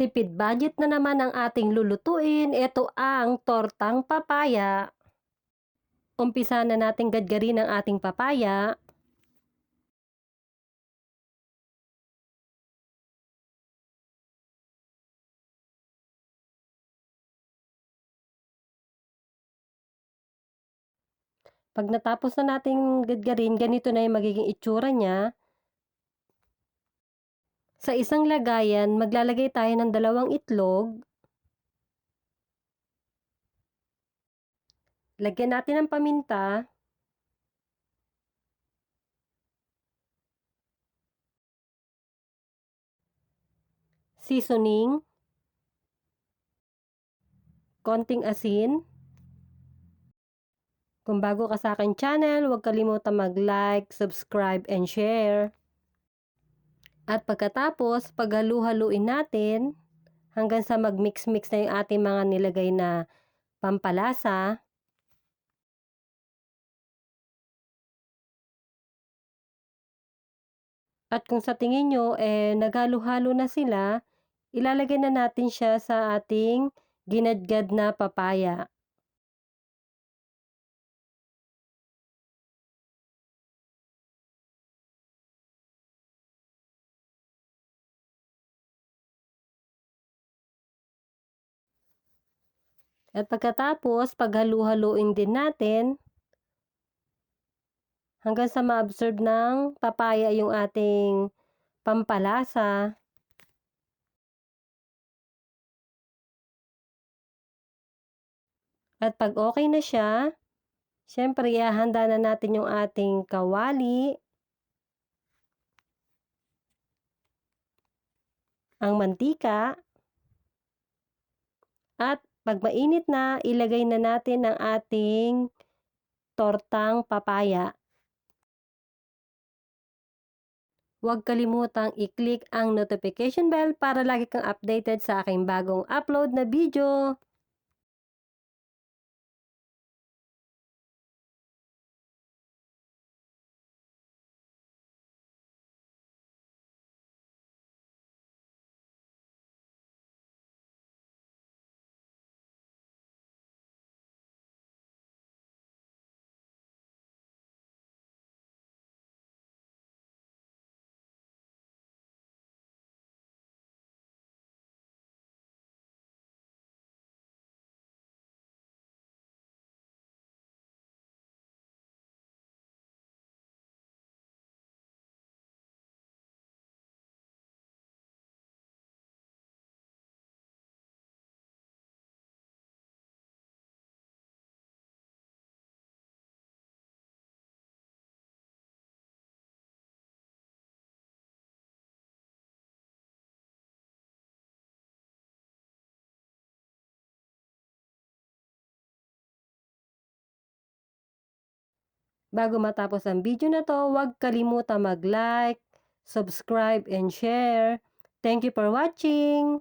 Tipid budget na naman ang ating lulutuin. Ito ang tortang papaya. Umpisa na natin gadgarin ang ating papaya. Pag natapos na nating gadgarin, ganito na yung magiging itsura niya. Sa isang lagayan, maglalagay tayo ng dalawang itlog. Lagyan natin ng paminta. Seasoning. Konting asin. Kung bago ka sa aking channel, huwag kalimutan mag-like, subscribe, and share. At pagkatapos, paghalu-haluin natin hanggang sa mag-mix-mix na yung ating mga nilagay na pampalasa. At kung sa tingin nyo, eh, naghalo-halo na sila, ilalagay na natin siya sa ating ginadgad na papaya. At pagkatapos, paghalu-haluin din natin hanggang sa ma-absorb ng papaya yung ating pampalasa. At pag okay na siya, syempre ihahanda na natin yung ating kawali, ang mantika, at pag mainit na, ilagay na natin ang ating tortang papaya. Huwag kalimutang i-click ang notification bell para lagi kang updated sa aking bagong upload na video. Bago matapos ang video na to, huwag kalimutan mag-like, subscribe, and share. Thank you for watching!